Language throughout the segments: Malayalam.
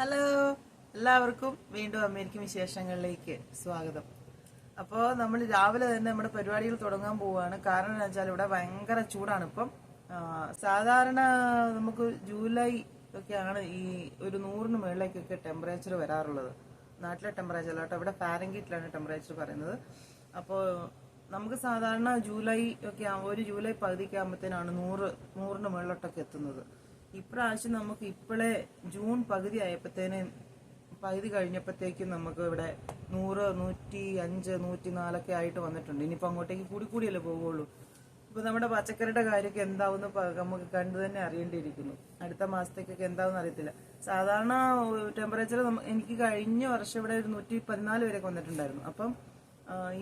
ഹലോ എല്ലാവർക്കും വീണ്ടും അമേരിക്കൻ വിശേഷങ്ങളിലേക്ക് സ്വാഗതം. അപ്പോൾ നമ്മൾ രാവിലെ തന്നെ നമ്മുടെ പരിപാടികൾ തുടങ്ങാൻ പോവുകയാണ്. കാരണം എന്താ വെച്ചാൽ ഇവിടെ ഭയങ്കര ചൂടാണ്. ഇപ്പം സാധാരണ നമുക്ക് ജൂലൈ ഒക്കെയാണ് ഈ ഒരു നൂറിന് മുകളിലേക്കൊക്കെ ടെമ്പറേച്ചർ വരാറുള്ളത്. നാട്ടിലെ ടെമ്പറേച്ചർ അല്ലാട്ടോ ഇവിടെ ഫാരൻഗീറ്റിലാണ് ടെമ്പറേച്ചർ പറയുന്നത്. അപ്പോൾ നമുക്ക് സാധാരണ ജൂലൈ ഒക്കെ ഒരു ജൂലൈ പകുതിക്കാകുമ്പോഴത്തേനാണ് നൂറ് നൂറിന് മുകളിലോട്ടൊക്കെ എത്തുന്നത്. ഇപ്രാവശ്യം നമുക്ക് ഇപ്പോഴേ ജൂൺ പകുതി ആയപ്പോഴത്തേന് പകുതി കഴിഞ്ഞപ്പോഴത്തേക്കും നമുക്ക് ഇവിടെ നൂറ് നൂറ്റി അഞ്ച് നൂറ്റി നാലൊക്കെ ആയിട്ട് വന്നിട്ടുണ്ട്. ഇനിയിപ്പോൾ അങ്ങോട്ടേക്ക് കൂടി കൂടിയല്ലേ പോവുള്ളൂ. ഇപ്പോൾ നമ്മുടെ പച്ചക്കറിയുടെ കാര്യമൊക്കെ എന്താവും നമുക്ക് കണ്ടു തന്നെ അറിയേണ്ടിയിരിക്കുന്നു. അടുത്ത മാസത്തേക്കൊക്കെ എന്താവെന്ന് അറിയത്തില്ല. സാധാരണ ടെമ്പറേച്ചർ എനിക്ക് കഴിഞ്ഞ വർഷം ഇവിടെ ഒരു നൂറ്റി പതിനാല് വരെയൊക്കെ വന്നിട്ടുണ്ടായിരുന്നു. അപ്പം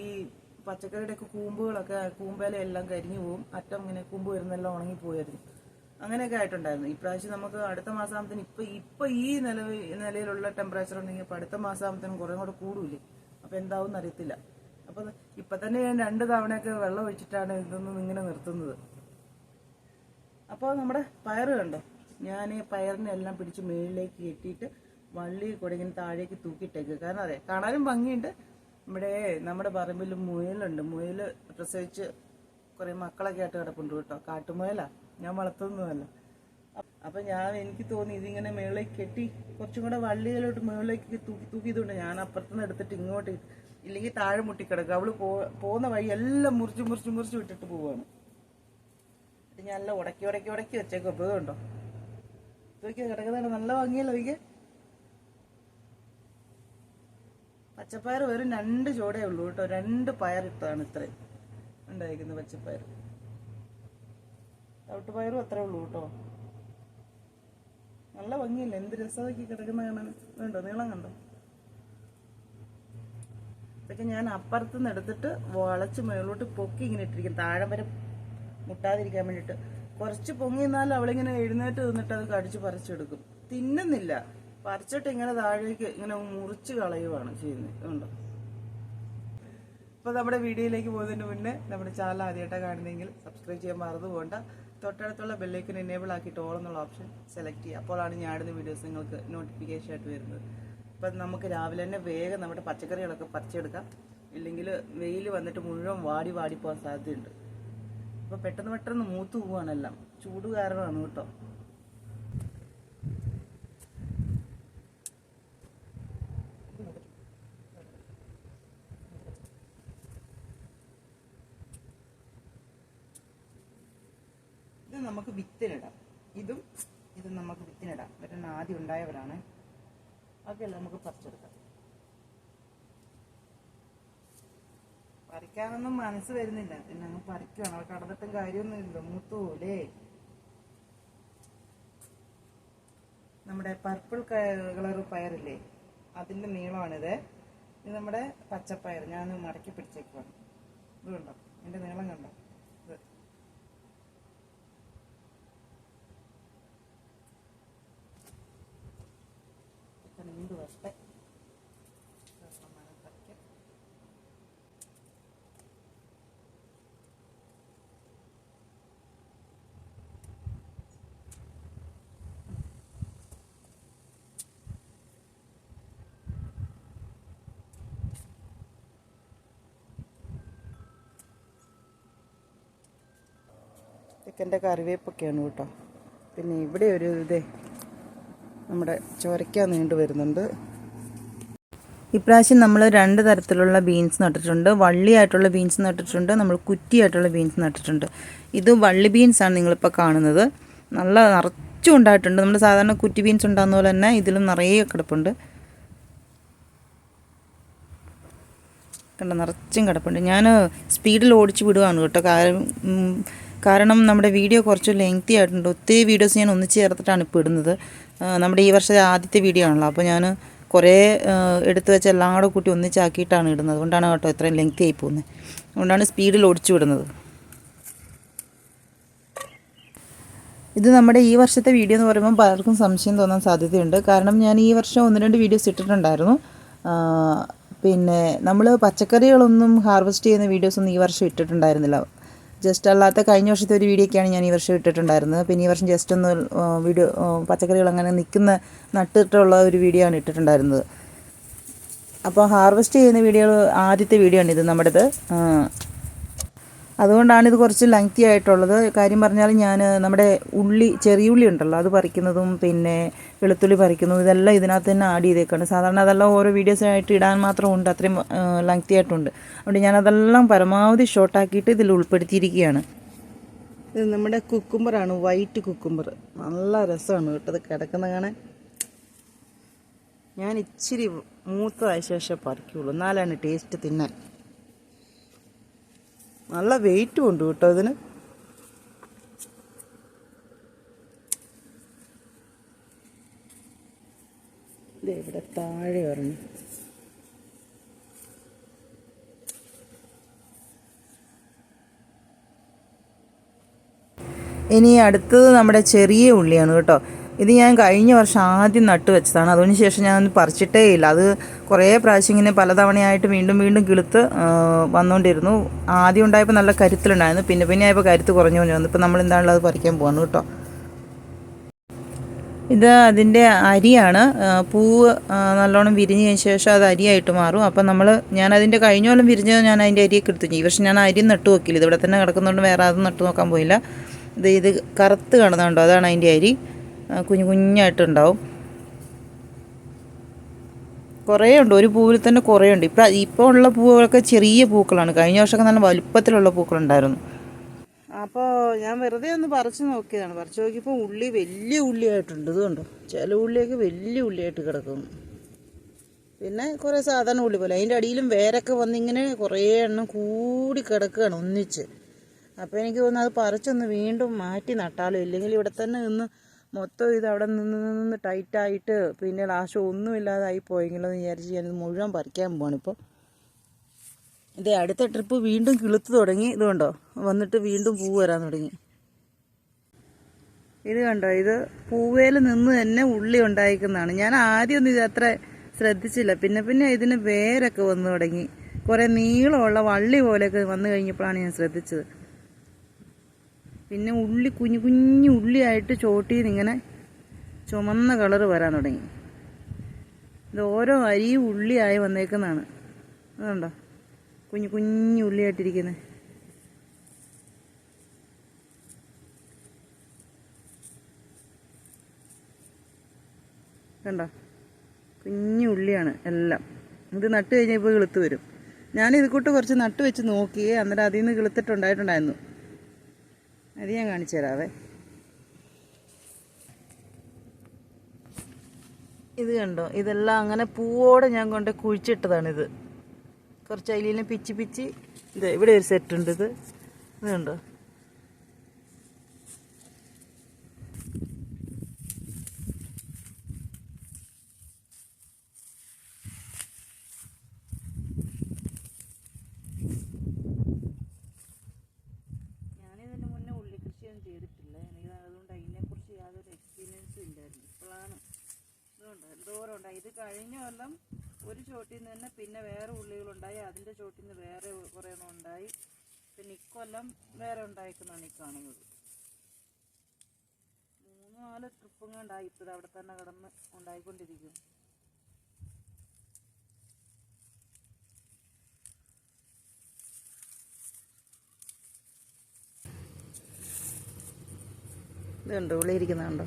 ഈ പച്ചക്കറിയുടെയൊക്കെ കൂമ്പുകളൊക്കെ കൂമ്പേലെല്ലാം കരിഞ്ഞു പോകും അറ്റം ഇങ്ങനെ കൂമ്പ് വരുന്നെല്ലാം ഉണങ്ങി പോയായിരുന്നു അങ്ങനെയൊക്കെ ആയിട്ടുണ്ടായിരുന്നു. ഇപ്രാവശ്യം നമുക്ക് അടുത്ത മാസാമത്തിന് ഇപ്പൊ ഇപ്പൊ ഈ നില നിലയിലുള്ള ടെമ്പറേച്ചർ ഉണ്ടെങ്കിൽ ഇപ്പൊ അടുത്ത മാസാമത്തിന് കുറേ കൂടെ കൂടൂലേ അപ്പൊ എന്താവും അറിയത്തില്ല അപ്പൊ ഇപ്പൊ തന്നെ ഞാൻ രണ്ട് തവണയൊക്കെ വെള്ളം ഒഴിച്ചിട്ടാണ് ഇതൊന്നും ഇങ്ങനെ നിർത്തുന്നത്. അപ്പോൾ നമ്മുടെ പയറ് കണ്ടോ? ഞാൻ പയറിനെ എല്ലാം പിടിച്ച് മേളിലേക്ക് കെട്ടിയിട്ട് വള്ളി കൂടെ ഇങ്ങനെ താഴേക്ക് തൂക്കിയിട്ടേക്ക്. കാരണം അതെ കാണാനും ഭംഗിയുണ്ട്. ഇവിടെ നമ്മുടെ പറമ്പിൽ മുയലുണ്ട്. മുയൽ പ്രസവിച്ച് കുറേ മക്കളൊക്കെ ആയിട്ട് കിടപ്പുണ്ട് കേട്ടോ. കാട്ടുമുയലാ. ഞാൻ വളർത്തുന്നതല്ല. അപ്പൊ ഞാൻ എനിക്ക് തോന്നി ഇതിങ്ങനെ മേളിലേക്ക് കെട്ടി കുറച്ചും കൂടെ വള്ളിയിലോട്ട് മേളിലേക്ക് തൂക്കി തൂക്കിയതുകൊണ്ട് ഞാൻ അപ്പുറത്തുനിന്ന് എടുത്തിട്ട് ഇങ്ങോട്ട് ഇല്ലെങ്കിൽ താഴെ മുട്ടിക്കിടക്കുക അവൾ പോകുന്ന വഴി എല്ലാം മുറിച്ച് മുറിച്ച് മുറിച്ച് വിട്ടിട്ട് പോവാണ്. ഞാൻ എല്ലാം ഉടക്കി ഉടക്കി ഉടക്കി വെച്ചേക്കും. അപ്പോൾ ഇതുണ്ടോ? ഇതൊക്കെ കിടക്കുന്നതാണ് നല്ല ഭംഗിയല്ലോ ഇതൊക്കെ? പച്ചപ്പയർ വെറും രണ്ട് ചോടേ ഉള്ളൂ കേട്ടോ. രണ്ട് പയറിട്ടാണ് ഇത്രയും. ഉണ്ടായിരിക്കുന്നത് പച്ചപ്പയർ തവിട്ടുപയറും അത്രേ ഉള്ളൂ കേട്ടോ. നല്ല ഭംഗിയില്ല? എന്ത് രസമാക്കി കിടക്കുന്ന കാണാൻ. വേണ്ടോ നീളം കണ്ടോ? ഇതൊക്കെ ഞാൻ അപ്പുറത്ത് നിന്ന് എടുത്തിട്ട് വളച്ച് മേളോട്ട് പൊക്കി ഇങ്ങനെ ഇട്ടിരിക്കും താഴെ വരെ മുട്ടാതിരിക്കാൻ വേണ്ടിട്ട് കുറച്ച് പൊങ്ങി നിന്നാൽ അവളിങ്ങനെ എഴുന്നേറ്റ് നിന്നിട്ട് അത് കടിച്ച് പറിച്ചെടുക്കും. തിന്നുന്നില്ല. പറിച്ചിട്ട് ഇങ്ങനെ താഴേക്ക് ഇങ്ങനെ മുറിച്ച് കളയുവാണ് ചെയ്യുന്നത്. കണ്ടോ? അപ്പോൾ നമ്മുടെ വീഡിയോയിലേക്ക് പോകുന്നതിന് മുന്നേ നമ്മുടെ ചാനൽ ആദ്യമായിട്ടാണ് കാണുന്നതെങ്കിൽ സബ്സ്ക്രൈബ് ചെയ്യാൻ മറന്നു പോകണ്ട. തൊട്ടടുത്തുള്ള ബെല്ലൈക്കൻ എനേബിൾ ആക്കിയിട്ട് ഓൾ എന്നുള്ള ഓപ്ഷൻ സെലക്ട് ചെയ്യുക. അപ്പോഴാണ് ഞാൻ ഇടുന്ന വീഡിയോസ് നിങ്ങൾക്ക് നോട്ടിഫിക്കേഷൻ ആയിട്ട് വരുന്നത്. അപ്പം നമുക്ക് രാവിലെ തന്നെ വേഗം നമ്മുടെ പച്ചക്കറികളൊക്കെ പറിച്ചെടുക്കാം. ഇല്ലെങ്കിൽ വെയിൽ വന്നിട്ട് മുഴുവൻ വാടി വാടി പോകാൻ സാധ്യതയുണ്ട്. അപ്പോൾ പെട്ടെന്ന് പെട്ടെന്ന് മൂത്ത് പോവാണെല്ലാം ചൂട് കാരണമാണ് കേട്ടോ ഇത് നമുക്ക് വിത്തിനിടാം ഇതും ഇതും നമുക്ക് വിത്തിനിടാം ഇവരെണ്ണം ആദ്യം ഉണ്ടായവരാണ്. അതൊക്കെയല്ല നമുക്ക് പറിച്ചെടുക്കാം. പറിക്കാനൊന്നും മനസ്സ് വരുന്നില്ല. പിന്നെ അങ്ങ് പറിക്കുകയാണ് അവിടെ കടന്നിട്ടും കാര്യമൊന്നുമില്ല മൂത്തൂലേ. നമ്മുടെ പർപ്പിൾ കളർ പയറില്ലേ? അതിന്റെ നീളമാണിത്. ഇത് നമ്മുടെ പച്ചപ്പയർ. ഞാൻ മടക്കി പിടിച്ചേക്കുവാണ്. ഇത് കണ്ടോ എന്റെ നീളം കണ്ടോ? വരട്ടെ സമ്മാനം ചിക്കന്റെ കറിവേപ്പൊക്കെയാണ് കേട്ടോ. പിന്നെ ഇവിടെ ഒരു ഇതേ നമ്മുടെ ചോരയ്ക്ക നീണ്ടു വരുന്നുണ്ട്. ഇപ്രാവശ്യം നമ്മൾ രണ്ട് തരത്തിലുള്ള ബീൻസ് നട്ടിട്ടുണ്ട്. വള്ളിയായിട്ടുള്ള ബീൻസ് നട്ടിട്ടുണ്ട്. നമ്മൾ കുറ്റിയായിട്ടുള്ള ബീൻസ് നട്ടിട്ടുണ്ട്. ഇത് വള്ളി ബീൻസാണ് നിങ്ങളിപ്പോൾ കാണുന്നത്. നല്ല നിറച്ചും ഉണ്ടായിട്ടുണ്ട്. നമ്മൾ സാധാരണ കുറ്റി ബീൻസ് ഉണ്ടാകുന്ന പോലെ തന്നെ ഇതിലും നിറയെ കിടപ്പുണ്ട്. കണ്ട നിറച്ചും കിടപ്പുണ്ട്. ഞാൻ സ്പീഡിൽ ഓടിച്ച് വിടുകയാണ് കേട്ടോ. കാരണം കാരണം നമ്മുടെ വീഡിയോ കുറച്ച് ലെങ്തി ആയിട്ടുണ്ട്. ഒത്തിരി വീഡിയോസ് ഞാൻ ഒന്നിച്ച് ചേർത്തിട്ടാണ് ഇപ്പോൾ ഇടുന്നത്. നമ്മുടെ ഈ വർഷത്തെ ആദ്യത്തെ വീഡിയോ ആണല്ലോ. അപ്പോൾ ഞാൻ കുറേ എടുത്തു വെച്ച എല്ലാം കൂടെ കൂട്ടി ഒന്നിച്ചാക്കിയിട്ടാണ് ഇടുന്നത്. അതുകൊണ്ടാണ് കേട്ടോ ഇത്രയും ലെങ്ത്തി ആയി പോകുന്നത് അതുകൊണ്ടാണ് സ്പീഡിൽ ഓടിച്ചു വിടുന്നത്. ഇത് നമ്മുടെ ഈ വർഷത്തെ വീഡിയോ എന്ന് പറയുമ്പോൾ പലർക്കും സംശയം തോന്നാൻ സാധ്യതയുണ്ട്. കാരണം ഞാൻ ഈ വർഷം ഒന്ന് രണ്ട് വീഡിയോസ് ഇട്ടിട്ടുണ്ടായിരുന്നു. പിന്നെ നമ്മൾ പച്ചക്കറികളൊന്നും ഹാർവെസ്റ്റ് ചെയ്യുന്ന വീഡിയോസൊന്നും ഈ വർഷം ഇട്ടിട്ടുണ്ടായിരുന്നില്ല. ജസ്റ്റ് അല്ലാത്ത കഴിഞ്ഞ വർഷത്തെ ഒരു വീഡിയോ ഒക്കെയാണ് ഞാൻ ഈ വർഷം ഇട്ടിട്ടുണ്ടായിരുന്നത്. പിന്നെ ഈ വർഷം ജസ്റ്റ് ഒന്ന് വീഡിയോ പച്ചക്കറികൾ അങ്ങനെ നിൽക്കുന്ന നട്ടിട്ടുള്ള ഒരു വീഡിയോ ആണ് ഇട്ടിട്ടുണ്ടായിരുന്നത്. അപ്പോൾ ഹാർവെസ്റ്റ് ചെയ്യുന്ന വീഡിയോ ആദ്യത്തെ വീഡിയോ ആണ് ഇത് നമ്മുടേത്. അതുകൊണ്ടാണ് ഇത് കുറച്ച് ലെങ്തി ആയിട്ടുള്ളത്. കാര്യം പറഞ്ഞാൽ ഞാൻ നമ്മുടെ ഉള്ളി ചെറിയ ഉള്ളി ഉണ്ടല്ലോ അത് പറിക്കുന്നതും പിന്നെ വെളുത്തുള്ളി പറിക്കുന്നതും ഇതെല്ലാം ഇതിനകത്ത് തന്നെ ആഡ് ചെയ്തേക്കാണ്. സാധാരണ അതെല്ലാം ഓരോ വീഡിയോസായിട്ട് ഇടാൻ മാത്രം ഉണ്ട് അത്രയും ലെങ്തി ആയിട്ടുണ്ട്. അതുകൊണ്ട് ഞാൻ അതെല്ലാം പരമാവധി ഷോർട്ടാക്കിയിട്ട് ഇതിൽ ഉൾപ്പെടുത്തിയിരിക്കുകയാണ്. ഇത് നമ്മുടെ കുക്കുംബറാണ് വൈറ്റ് കുക്കുംബർ നല്ല രസമാണ് കേട്ടത് കിടക്കുന്ന കാണാൻ. ഞാൻ ഇച്ചിരി മൂത്തതായ ശേഷം പറിക്കുള്ളൂ. എന്നാലാണ് ടേസ്റ്റ് തിന്നാൻ. നല്ല വെയിറ്റും ഉണ്ട് കേട്ടോ ഇതിന്. ഇവിടെ താഴെ പറഞ്ഞു ഇനി അടുത്തത് നമ്മുടെ ചെറിയ ഉള്ളിയാണ് കേട്ടോ. ഇത് ഞാൻ കഴിഞ്ഞ വർഷം ആദ്യം നട്ടു വെച്ചതാണ്. അതിന് ശേഷം ഞാൻ പറിച്ചിട്ടേ ഇല്ല. അത് കുറേ പ്രാവശ്യം ഇങ്ങനെ പലതവണയായിട്ട് വീണ്ടും വീണ്ടും കിളുത്ത് വന്നുകൊണ്ടിരുന്നു ആദ്യം ഉണ്ടായപ്പോൾ നല്ല കരുത്തിലുണ്ടായിരുന്നു. പിന്നെ പിന്നെ ആയപ്പോൾ കരുത്ത് കുറഞ്ഞു കുറഞ്ഞു വന്നു. ഇപ്പം നമ്മൾ എന്താണല്ലോ അത് പറിക്കാൻ പോകുന്നു കേട്ടോ. ഇത് അതിന്റെ അരിയാണ്. പൂവ് നല്ലോണം വിരിഞ്ഞതിന് ശേഷം അത് അരിയായിട്ട് മാറും. അപ്പം നമ്മൾ ഞാൻ അതിന്റെ കഴിഞ്ഞ കൊല്ലം വിരിഞ്ഞത് ഞാൻ അതിന്റെ അരിയൊക്കെ എടുത്തു. ഈ വർഷം ഞാൻ അരി നട്ടു വെക്കില്ല ഇവിടെ തന്നെ കിടക്കുന്നതുകൊണ്ട് വേറെ അതും നട്ടു നോക്കാൻ പോയില്ല. ഇത് ഇത് കറുത്ത് കാണുന്നുണ്ടോ അതാണ് അതിന്റെ അരി. കുഞ്ഞു കുഞ്ഞായിട്ടുണ്ടാവും. കുറേ ഉണ്ട് ഒരു പൂവിൽ തന്നെ കുറേ ഉണ്ട് ഇപ്പം ഇപ്പോൾ ഉള്ള പൂവുകളൊക്കെ ചെറിയ പൂക്കളാണ്. കഴിഞ്ഞ വർഷമൊക്കെ നല്ല വലുപ്പത്തിലുള്ള പൂക്കളുണ്ടായിരുന്നു. അപ്പോൾ ഞാൻ വെറുതെ ഒന്ന് പറിച്ചു നോക്കിയതാണ്. പറിച്ചു നോക്കിയപ്പോൾ ഉള്ളി വലിയ ഉള്ളിയായിട്ടുണ്ട്. ഇതുകൊണ്ടോ ചില ഉള്ളിയൊക്കെ വലിയ ഉള്ളിയായിട്ട് കിടക്കുന്നു. പിന്നെ കുറേ സാധാരണ ഉള്ളി പോലെ. അതിന്റെ അടിയിലും വേരൊക്കെ വന്നിങ്ങനെ കുറേ എണ്ണം കൂടി കിടക്കുകയാണ് ഒന്നിച്ച്. അപ്പോൾ എനിക്ക് തോന്നുന്നു അത് പറിച്ചൊന്ന് വീണ്ടും മാറ്റി നട്ടാലോ? ഇല്ലെങ്കിൽ ഇവിടെ തന്നെ നിന്ന് മൊത്തം ഇത് അവിടെ നിന്ന് നിന്ന് ടൈറ്റായിട്ട് പിന്നെ ലാസ്റ്റ് ഒന്നുമില്ലാതായി പോയെങ്കിലോ എന്ന് വിചാരിച്ച് ഞാനിത് മുഴുവൻ പറിക്കാൻ പോവാണ് ഇപ്പോൾ ഇതേ അടുത്ത ട്രിപ്പ് വീണ്ടും കിളുത്ത് തുടങ്ങി. ഇത് കണ്ടോ? വന്നിട്ട് വീണ്ടും പൂ വരാൻ തുടങ്ങി. ഇത് കണ്ടോ? ഇത് പൂവേൽ നിന്ന് തന്നെ ഉള്ളി ഉണ്ടായിരിക്കുന്നതാണ് ഞാൻ ആദ്യമൊന്നും ഇത് അത്ര ശ്രദ്ധിച്ചില്ല. പിന്നെ പിന്നെ ഇതിന് വേരൊക്കെ വന്നു തുടങ്ങി. കുറേ നീളമുള്ള വള്ളി പോലെയൊക്കെ വന്നു കഴിഞ്ഞപ്പോഴാണ് ഞാൻ ശ്രദ്ധിച്ചത്. പിന്നെ ഉള്ളി കുഞ്ഞു കുഞ്ഞു ഉള്ളിയായിട്ട് ചോട്ടിയിൽ ഇങ്ങനെ ചുമന്ന കളർ വരാൻ തുടങ്ങി. ഇത് ഓരോ അരിയും ഉള്ളിയായി വന്നേക്കുന്നതാണ്. അതുണ്ടോ കുഞ്ഞു കുഞ്ഞു ഉള്ളിയായിട്ടിരിക്കുന്നത് കണ്ടോ? കുഞ്ഞു ഉള്ളിയാണ് എല്ലാം. ഇത് നട്ട് കഴിഞ്ഞാൽ ഇപ്പോൾ കിളുത്ത് വരും. ഞാൻ ഇത് കൂട്ട് കുറച്ച് നട്ട് വെച്ച് നോക്കിയേ അന്നേരം അതിൽ നിന്ന് കിളുത്തിട്ടുണ്ടായിട്ടുണ്ടായിരുന്നു അത് ഞാൻ കാണിച്ചു തരാവേ. ഇത് കണ്ടോ? ഇതെല്ലാം അങ്ങനെ പൂവോടെ ഞാൻ കൊണ്ട് ഇത് കുറച്ച് അതിലെല്ലാം പിച്ചി പിച്ചി. ഇത് ഇവിടെ ഒരു സെറ്റ് ഉണ്ട് ഇത്. ഇത് കണ്ടോ? എന്തോരം ഉണ്ടായി ഇത് കഴിഞ്ഞ കൊല്ലം ഒരു ചോട്ടിൽ നിന്ന് പിന്നെ വേറെ ഉള്ളികളുണ്ടായി. അതിന്റെ ചോട്ടിൽ നിന്ന് വേറെ കുറേ എണ്ണം ഉണ്ടായി. പിന്നെ ഇക്കൊല്ലം വേറെ ഉണ്ടായിരിക്കുന്നതാണ് ഈ കാണുന്നത്. മൂന്ന് നാല് ട്രിപ്പും കണ്ടായി അവിടെ തന്നെ കിടന്ന് ഉണ്ടായിക്കൊണ്ടിരിക്കും. ഇതുണ്ട് കണ്ടോ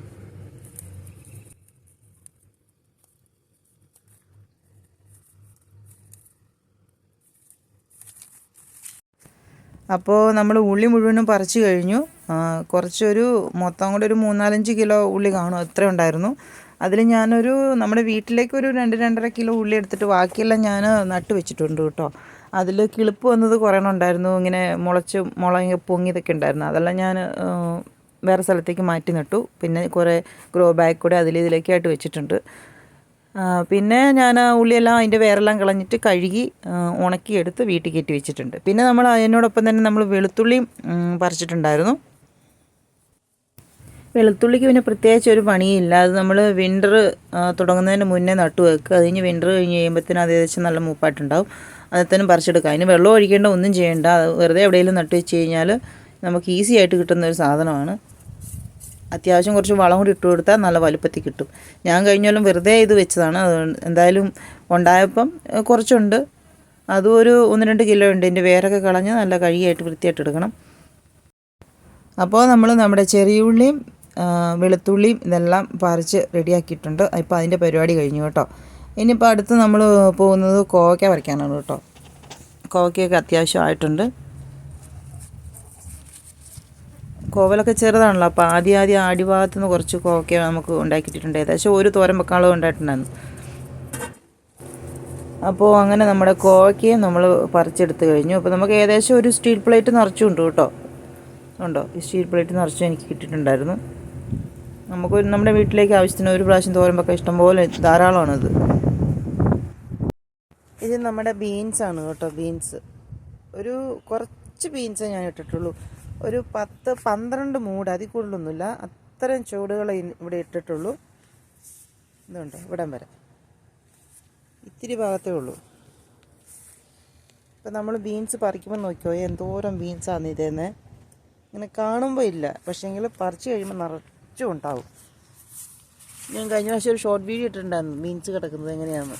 അപ്പോൾ നമ്മൾ ഉള്ളി മുഴുവനും പറിച്ചു കഴിഞ്ഞു. കുറച്ചൊരു മൊത്തം കൂടെ ഒരു മൂന്നാലഞ്ച് കിലോ ഉള്ളി കാണും. അത്ര ഉണ്ടായിരുന്നു. അതിൽ ഞാനൊരു നമ്മുടെ വീട്ടിലേക്ക് ഒരു രണ്ട് രണ്ടര കിലോ ഉള്ളി എടുത്തിട്ട് ബാക്കിയെല്ലാം ഞാൻ നട്ട് വെച്ചിട്ടുണ്ട് കേട്ടോ. അതിൽ കിളിപ്പ് വന്നത് കുറേ ഉണ്ടായിരുന്നു. ഇങ്ങനെ മുളച്ച് മുളങ്ങ പൊങ്ങിയതൊക്കെ ഉണ്ടായിരുന്നു. അതെല്ലാം ഞാൻ വേറെ സ്ഥലത്തേക്ക് മാറ്റി നട്ടു. പിന്നെ കുറേ ഗ്രോ ബാഗ് കൂടെ അതിൽ ഇതിലേക്കായിട്ട് വെച്ചിട്ടുണ്ട്. പിന്നെ ഞാൻ ഉള്ളിയെല്ലാം അതിന്റെ വേരെല്ലാം കളഞ്ഞിട്ട് കഴുകി ഉണക്കിയെടുത്ത് വീട്ടിൽ കയറ്റി വെച്ചിട്ടുണ്ട്. പിന്നെ നമ്മൾ അതിനോടൊപ്പം തന്നെ നമ്മൾ വെളുത്തുള്ളിയും പറിച്ചിട്ടുണ്ടായിരുന്നു. വെളുത്തുള്ളിക്ക് പിന്നെ പ്രത്യേകിച്ച് ഒരു പണിയില്ല. അത് നമ്മൾ വിന്റർ തുടങ്ങുന്നതിന് മുന്നേ നട്ടു വെക്കുക. അത് കഴിഞ്ഞ് വിന്റർ കഴിഞ്ഞ് കഴിയുമ്പോഴത്തേനും അത് ഏകദേശം നല്ല മൂപ്പായിട്ടുണ്ടാവും. അതിൽ തന്നെ പറിച്ചെടുക്കുക. അതിന് വെള്ളം ഒഴിക്കേണ്ട ഒന്നും ചെയ്യേണ്ട. അത് വെറുതെ എവിടെയെങ്കിലും നട്ടു വെച്ച് കഴിഞ്ഞാൽ നമുക്ക് ഈസി ആയിട്ട് കിട്ടുന്ന ഒരു സാധനമാണ്. അത്യാവശ്യം കുറച്ച് വളം കൂടി ഇട്ട് കൊടുത്താൽ നല്ല വലുപ്പത്തിൽ കിട്ടും. ഞാൻ കഴിഞ്ഞ കൊല്ലം വെറുതെ ഇത് വെച്ചതാണ്. അത് എന്തായാലും ഉണ്ടായപ്പം കുറച്ചുണ്ട്. അതും ഒരു ഒന്ന് രണ്ട് കിലോ ഉണ്ട്. ഇതിന്റെ വേരൊക്കെ കളഞ്ഞ് നല്ല കഴുകിയായിട്ട് വൃത്തിയായിട്ട് എടുക്കണം. അപ്പോൾ നമ്മൾ നമ്മുടെ ചെറിയുള്ളിയും ഉള്ളിയും വെളുത്തുള്ളിയും ഇതെല്ലാം പറിച്ച് റെഡിയാക്കിയിട്ടുണ്ട്. ഇപ്പോൾ അതിന്റെ പരിപാടി കഴിഞ്ഞു കേട്ടോ. ഇനിയിപ്പോൾ അടുത്ത് നമ്മൾ പോകുന്നത് കോവയ്ക്ക പറിക്കാനാണ് കേട്ടോ. കോവയ്ക്കൊക്കെ അത്യാവശ്യമായിട്ടുണ്ട് കോവലൊക്കെ ചെറുതാണല്ലോ അപ്പോൾ ആദ്യം ആദ്യം ആടിഭാഗത്ത് നിന്ന് കുറച്ച് കോവയ്ക്ക നമുക്ക് ഉണ്ടാക്കിയിട്ടുണ്ട് ഏകദേശം ഒരു തോരൻ വെക്കാനുള്ളത് ഉണ്ടായിട്ടുണ്ടായിരുന്നു. അപ്പോൾ അങ്ങനെ നമ്മുടെ കോവയ്ക്കയും നമ്മൾ പറിച്ചെടുത്ത് കഴിഞ്ഞു. അപ്പോൾ നമുക്ക് ഏകദേശം ഒരു സ്റ്റീൽ പ്ലേറ്റ് നിറച്ചുണ്ട് കേട്ടോ. ഉണ്ടോ? ഈ സ്റ്റീൽ പ്ലേറ്റ് നിറച്ചും എനിക്ക് കിട്ടിയിട്ടുണ്ടായിരുന്നു. നമുക്ക് നമ്മുടെ വീട്ടിലേക്ക് ആവശ്യത്തിന് ഒരു പ്രാവശ്യം തോരൻ വെക്കാൻ ഇഷ്ടംപോലെ ധാരാളമാണിത്. ഇത് നമ്മുടെ ബീൻസാണ് കേട്ടോ ബീൻസ്. ഒരു കുറച്ച് ബീൻസേ ഞാൻ ഇട്ടിട്ടുള്ളൂ. ഒരു പത്ത് പന്ത്രണ്ട് മൂട് അതിൽ കൂടുതലൊന്നുമില്ല. അത്തരം ചൂടുകൾ ഇവിടെ ഇട്ടിട്ടുള്ളൂ. ഇതുണ്ട് ഇവിടം വരെ. ഇത്തിരി ഭാഗത്തേ ഉള്ളൂ. ഇപ്പം നമ്മൾ ബീൻസ് പറിക്കുമ്പോൾ നോക്കിയോ എന്തോരം ബീൻസാണ് ഇതേന്ന്. ഇങ്ങനെ കാണുമ്പോൾ ഇല്ല പക്ഷേങ്കിൽ പറിച്ച് കഴിയുമ്പോൾ നിറച്ചും ഉണ്ടാവും. ഞാൻ കഴിഞ്ഞ പ്രാവശ്യം ഒരു ഷോർട്ട് വീഡിയോ ഇട്ടിട്ടുണ്ടായിരുന്നു ബീൻസ് കിടക്കുന്നത് എങ്ങനെയാണ്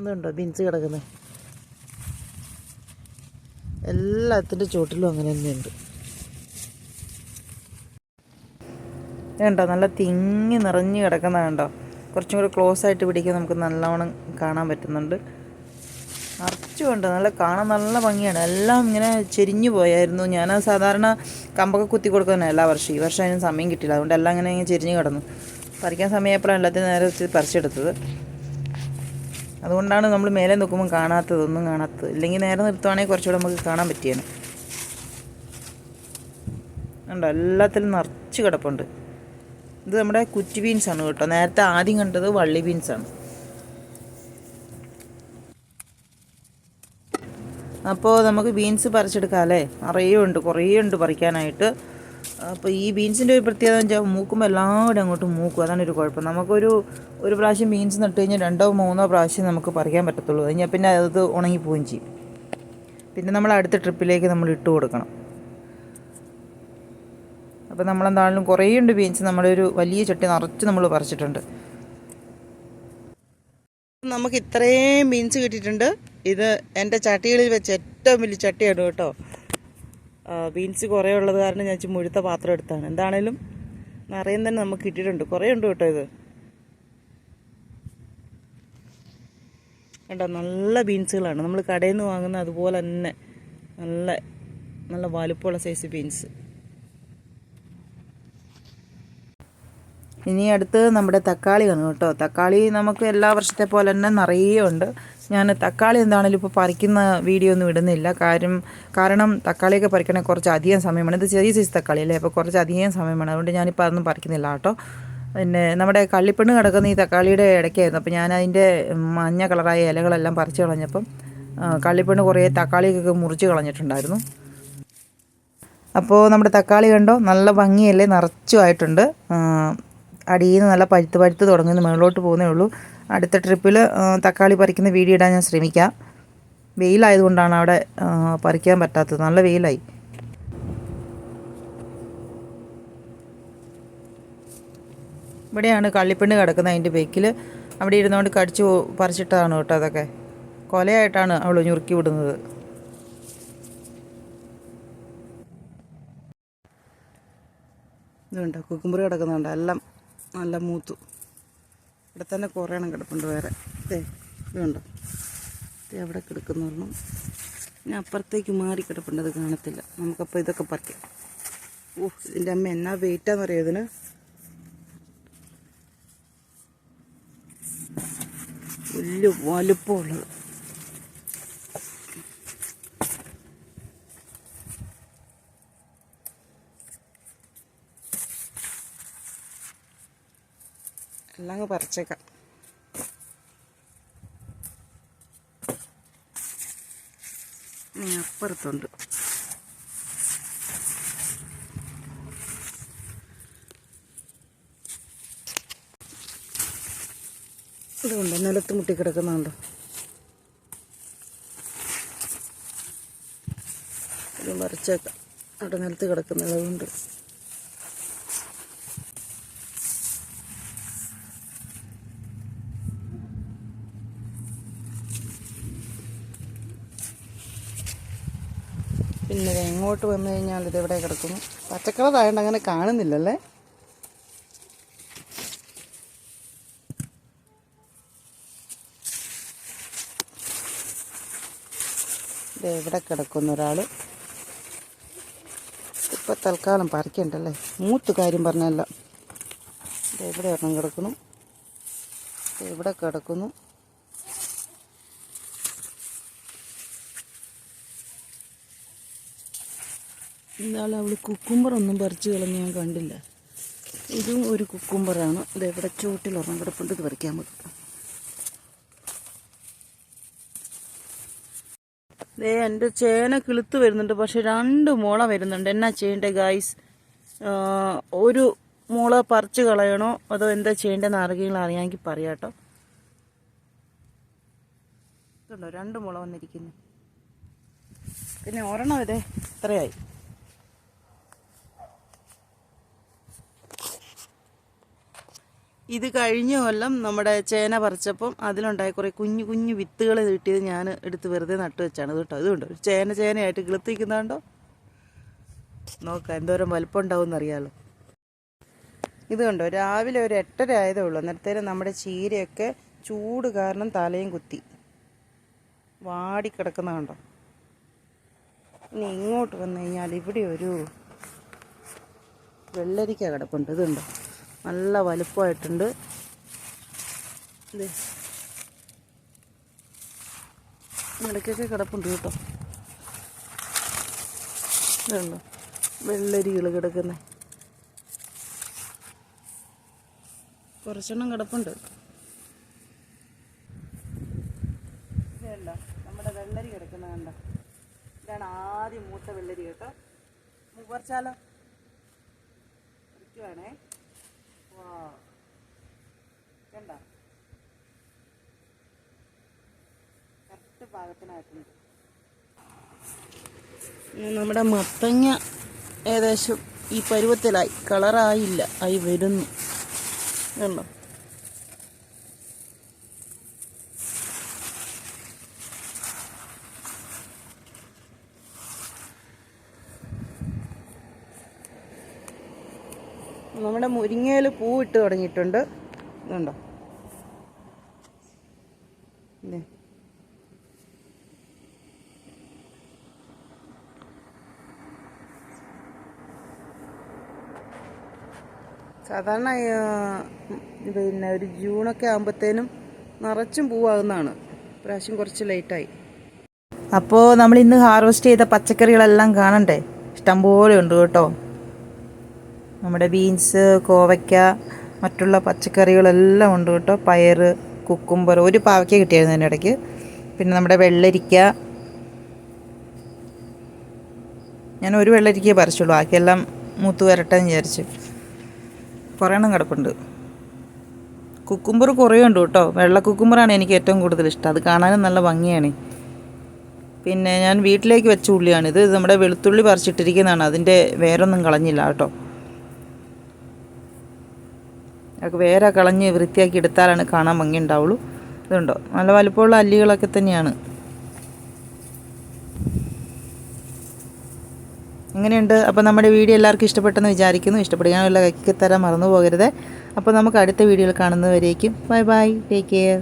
ഇതുണ്ടോ ബീൻസ് കിടക്കുന്നത്? എല്ലാത്തിന്റെ ചുവട്ടിലും അങ്ങനെ തന്നെയുണ്ട്. കണ്ടോ? നല്ല തിങ്ങി നിറഞ്ഞ് കിടക്കുന്ന കണ്ടോ? കുറച്ചും കൂടി ക്ലോസ് ആയിട്ട് പിടിക്കാൻ നമുക്ക് നല്ലവണ്ണം കാണാൻ പറ്റുന്നുണ്ട്. നിറച്ചുമുണ്ട് നല്ല കാണാൻ നല്ല ഭംഗിയാണ്. എല്ലാം ഇങ്ങനെ ചെരിഞ്ഞു പോയായിരുന്നു. ഞാൻ സാധാരണ കമ്പൊക്കെ കുത്തി കൊടുക്കുന്ന എല്ലാ വർഷവും. ഈ വർഷം അതിന് സമയം കിട്ടിയില്ല. അതുകൊണ്ട് എല്ലാം ഇങ്ങനെ ചെരിഞ്ഞ് കിടന്നു. പറിക്കാൻ സമയപ്പോഴാണ് എല്ലാത്തിനും നേരെ വെച്ച് പറിച്ചെടുത്തത്. അതുകൊണ്ടാണ് നമ്മൾ മേലെ നോക്കുമ്പോൾ കാണാത്തത് ഒന്നും കാണാത്തത്. ഇല്ലെങ്കിൽ നേരെ നിർത്തുവാണെങ്കിൽ കുറച്ചുകൂടെ നമുക്ക് കാണാൻ പറ്റിയാണ് ഉണ്ടോ എല്ലാത്തിലും നിറച്ച് കിടപ്പുണ്ട്. ഇത് നമ്മുടെ കുറ്റി ബീൻസാണ് കേട്ടോ. നേരത്തെ ആദ്യം കണ്ടത് വള്ളി ബീൻസാണ് അപ്പോൾ നമുക്ക് ബീൻസ് പറിച്ചെടുക്കാം അല്ലേ? നിറയെ ഉണ്ട്. കുറേ ഉണ്ട് പറിക്കാനായിട്ട്. അപ്പോൾ ഈ ബീൻസിന്റെ ഒരു പ്രത്യേകത എന്ന് വെച്ചാൽ മൂക്കുമ്പോൾ എല്ലാവരും അങ്ങോട്ട് മൂക്കും. അതാണ് ഒരു കുഴപ്പം. നമുക്കൊരു ഒരു പ്രാവശ്യം ബീൻസ് നട്ട് കഴിഞ്ഞാൽ രണ്ടോ മൂന്നോ പ്രാവശ്യം നമുക്ക് പറിക്കാൻ പറ്റത്തുള്ളൂ. കഴിഞ്ഞാൽ പിന്നെ അത് ഉണങ്ങിപ്പോവുകയും ചെയ്യും. പിന്നെ നമ്മൾ അടുത്ത ട്രിപ്പിലേക്ക് നമ്മൾ ഇട്ട് കൊടുക്കണം. അപ്പോൾ നമ്മളെന്താണെങ്കിലും കുറേ ഉണ്ട് ബീൻസ് നമ്മളൊരു വലിയ ചട്ടി നിറച്ച് നമ്മൾ പറിച്ചിട്ടുണ്ട്. നമുക്ക് ഇത്രയും ബീൻസ് കിട്ടിയിട്ടുണ്ട്. ഇത് എന്റെ ചട്ടികളിൽ വെച്ച് ഏറ്റവും വലിയ ചട്ടിയാണ് കേട്ടോ. ബീൻസ് കുറേ ഉള്ളത് കാരണം ഞാൻ മുഴുത്ത പാത്രം എടുത്താണ്. എന്താണേലും നിറയും തന്നെ നമുക്ക് കിട്ടിയിട്ടുണ്ട്. കുറേ ഉണ്ട് കേട്ടോ ഇത്. കണ്ടോ? നല്ല ബീൻസുകളാണ് നമ്മൾ കടയിൽ നിന്ന് വാങ്ങുന്ന അതുപോലെ തന്നെ നല്ല നല്ല വലുപ്പമുള്ള സൈസ് ബീൻസ് ഇനി അടുത്ത് നമ്മുടെ തക്കാളിയാണ് കേട്ടോ. തക്കാളി നമുക്ക് എല്ലാ വർഷത്തെ പോലെ തന്നെ നിറയെ ഉണ്ട്. ഞാൻ തക്കാളി എന്താണെങ്കിലും ഇപ്പോൾ പറിക്കുന്ന വീഡിയോ ഒന്നും ഇടുന്നില്ല. കാര്യം കാരണം തക്കാളിയൊക്കെ പറിക്കണേ കുറച്ച് അധികം സമയമാണ്. ഇത് ചെറിയ സൈസ് തക്കാളി അല്ലേ? അപ്പോൾ കുറച്ച് അധികം സമയമാണ്. അതുകൊണ്ട് ഞാനിപ്പോൾ അതൊന്നും പറിക്കുന്നില്ല കേട്ടോ. പിന്നെ നമ്മുടെ കള്ളിപ്പെണ്ണ് കിടക്കുന്ന ഈ തക്കാളിയുടെ ഇടയ്ക്കായിരുന്നു. അപ്പോൾ ഞാൻ അതിന്റെ മഞ്ഞ കളറായ ഇലകളെല്ലാം പറിച്ച് കളഞ്ഞപ്പം കള്ളിപ്പെണ്ണ് കുറേ തക്കാളിയൊക്കെ മുറിച്ച് കളഞ്ഞിട്ടുണ്ടായിരുന്നു. അപ്പോൾ നമ്മുടെ തക്കാളി കണ്ടോ? നല്ല ഭംഗിയല്ലേ? നിറച്ചുമായിട്ടുണ്ട് അടിയിൽ നിന്ന് നല്ല പഴുത്ത് പഴുത്ത് തുടങ്ങുന്നു. മുകളിലോട്ട് പോകുന്നേ ഉള്ളൂ. അടുത്ത ട്രിപ്പിൽ തക്കാളി പറിക്കുന്ന വീഡിയോ ഇടാൻ ഞാൻ ശ്രമിക്കാം. വെയിലായതുകൊണ്ടാണ് അവിടെ പറിക്കാൻ പറ്റാത്തത്. നല്ല വെയിലായി. ഇവിടെയാണ് കള്ളിപ്പെണ്ണ് കിടക്കുന്നത് അതിന്റെ ബേക്കിൽ. അവിടെ ഇരുന്നുകൊണ്ട് കടിച്ചു പറിച്ചിട്ടതാണ് കേട്ടോ അതൊക്കെ. കൊലയായിട്ടാണ് അവൾ ഞുറുക്കി വിടുന്നത്. ഇതുണ്ട്? കുക്കുമ്പറി കിടക്കുന്നുണ്ട്? എല്ലാം നല്ല മൂത്തു. ഇവിടെ തന്നെ കുറേ എണ്ണം കിടപ്പുണ്ട് വേറെ. ദേ ഇതുണ്ടോ ദേ അവിടെ കിടക്കുന്ന ഒരെണ്ണം. പിന്നെ അപ്പുറത്തേക്ക് മാറി കിടപ്പുണ്ട് അത് കാണത്തില്ല. നമുക്കപ്പോൾ ഇതൊക്കെ പറിക്കാം. ഓ ഇതിന്റെ അമ്മ എന്നാ വെയിറ്റാന്ന് അറിയാം ഇതിന്? വലിയ വലുപ്പമുള്ളത്. അങ്ങ് പറിച്ചേക്കാം. അപ്പുറത്തുണ്ട്. ഇതുണ്ട് നിലത്ത് മുട്ടി കിടക്കുന്നുണ്ട് ഇത് മറിച്ചേക്കാം അവിടെ നിലത്ത് കിടക്കുന്നതുകൊണ്ട് പിന്നെ വന്നു കഴിഞ്ഞാൽ ഇതെവിടെ കിടക്കുന്നു പച്ചക്കളറായതുകൊണ്ട് അങ്ങനെ കാണുന്നില്ലല്ലേ? ഇതെവിടെ കിടക്കുന്നു ഒരാൾ ഇപ്പം തൽക്കാലം പറിക്കണ്ടല്ലേ? മൂത്ത് കാര്യം പറഞ്ഞല്ല. ഇതെവിടെ ഒരെണ്ണം കിടക്കുന്നു? ഇവിടെ കിടക്കുന്നു? ഇന്നാൾ അവൾ കുക്കുംബറൊന്നും പറിച്ച് കളഞ്ഞ് ഞാൻ കണ്ടില്ല. ഇതും ഒരു കുക്കുംബറാണ് ഇത് എവിടെ ചുവട്ടിൽ ഒരെണ്ണം കിടപ്പുണ്ട് ഇത് പറിക്കാൻ പറ്റും. ദേ എന്റെ ചേന കിളുത്ത് വരുന്നുണ്ട്. പക്ഷെ രണ്ട് മുള വരുന്നുണ്ട്. എന്നാ ചെയ്യേണ്ടേ ഗായ്സ് ഒരു മുള പറിച്ച് കളയണോ? അതോ എന്താ ചെയ്യേണ്ടതെന്ന് ആരെങ്കിലും അറിയാമെങ്കിൽ പറയാം കേട്ടോ. ഇതുണ്ടോ? രണ്ട് മുള വന്നിരിക്കുന്നു. പിന്നെ ഒരെണ്ണം ഇതേ ഇത്രയായി. ഇത് കഴിഞ്ഞ കൊല്ലം നമ്മുടെ ചേന പറിച്ചപ്പം അതിലുണ്ടായ കുറേ കുഞ്ഞു കുഞ്ഞു വിത്തുകൾ കിട്ടിയത് ഞാൻ എടുത്ത് വെറുതെ നട്ടു വെച്ചാണ് കേട്ടോ. അതുകൊണ്ട് ചേന ചേനയായിട്ട് കിളുത്തിക്കുന്നുണ്ടോ നോക്കാം എന്തോരം വലിപ്പം ഉണ്ടാവും അറിയാലോ. ഇത് കണ്ടോ? രാവിലെ ഒരു എട്ടര ആയതേ ഉള്ളൂ. അന്നേരത്തേനും നമ്മുടെ ചീരയൊക്കെ ചൂട് കാരണം തലയും കുത്തി. വാടിക്കിടക്കുന്ന കണ്ടോ? ഇനി ഇങ്ങോട്ട് വന്നു കഴിഞ്ഞാൽ ഇവിടെ ഒരു വെള്ളരിക്ക കിടപ്പുണ്ട്. ഇതുണ്ടോ നല്ല വലുപ്പമായിട്ടുണ്ട്. ഇടയ്ക്കൊക്കെ കിടപ്പുണ്ട് കേട്ടോ. ഇതുണ്ടോ വെള്ളരികൾ കിടക്കുന്നത് കുറച്ചെണ്ണം കിടപ്പുണ്ട്. നമ്മുടെ വെള്ളരി കിടക്കുന്ന കണ്ട? ഇതാണ് ആദ്യം മൂത്ത വെള്ളരി കേട്ടോ. പറിച്ചാലോ പറിക്കുവാണേ വാ കണ്ട? കറക്റ്റ് പാകത്തിനായിട്ടുണ്ട്. നമ്മുടെ മത്തങ്ങ ഏകദേശം ഈ പരുവത്തിലായി. കളറായില്ല ആയി വരുന്നു. കണ്ടോ നമ്മുടെ മുരിങ്ങയിൽ പൂ ഇട്ട് തുടങ്ങിയിട്ടുണ്ട്. ഇതുണ്ടോ? സാധാരണ പിന്നെ ഒരു ജൂണൊക്കെ ആകുമ്പോഴത്തേനും നിറച്ചും പൂവാകുന്നതാണ്. പ്രാവശ്യം കുറച്ച് ലേറ്റായി അപ്പോൾ നമ്മൾ ഇന്ന് ഹാർവെസ്റ്റ് ചെയ്ത പച്ചക്കറികളെല്ലാം കാണണ്ടേ? ഇഷ്ടംപോലെ ഉണ്ട് കേട്ടോ. നമ്മുടെ ബീൻസ് കോവയ്ക്ക മറ്റുള്ള പച്ചക്കറികളെല്ലാം ഉണ്ട് കേട്ടോ. പയർ കുക്കുംബർ ഒരു പാവയ്ക്ക കിട്ടിയായിരുന്നു അതിന്റെ ഇടയ്ക്ക്. പിന്നെ നമ്മുടെ വെള്ളരിക്ക. ഞാൻ ഒരു വെള്ളരിക്കയെ പറിച്ചുള്ളൂ. ബാക്കിയെല്ലാം മൂത്ത് വരട്ടെ എന്ന് വിചാരിച്ച്. കുറേ എണ്ണം കിടപ്പുണ്ട്. കുക്കുംബർ കുറേ ഉണ്ട് കേട്ടോ. വെള്ള കുക്കുംബറാണ് എനിക്ക് ഏറ്റവും കൂടുതൽ ഇഷ്ടം. അത് കാണാനും നല്ല ഭംഗിയാണ്. പിന്നെ ഞാൻ വീട്ടിലേക്ക് വെച്ച ഉള്ളിയാണിത്. ഇത് നമ്മുടെ വെളുത്തുള്ളി പറിച്ചിട്ടിരിക്കുന്നതാണ്. അതിന്റെ വേരൊന്നും കളഞ്ഞില്ല കേട്ടോ. അതൊക്കെ വേറെ കളഞ്ഞ് വൃത്തിയാക്കി എടുത്താലാണ് കാണാൻ ഭംഗി ഉണ്ടാവുള്ളൂ ഇതുണ്ടോ? നല്ല വലുപ്പമുള്ള അല്ലികളൊക്കെ തന്നെയാണ്. അങ്ങനെയുണ്ട് അപ്പോൾ നമ്മുടെ വീഡിയോ എല്ലാവർക്കും ഇഷ്ടപ്പെട്ടെന്ന് വിചാരിക്കുന്നു. ഇഷ്ടപ്പെടുകയാണെങ്കിൽ ലൈക്ക് തരാൻ മറന്നു പോകരുത്. അപ്പോൾ നമുക്ക് അടുത്ത വീഡിയോയിൽ കാണുന്നവരേക്കും. Bye bye. Take care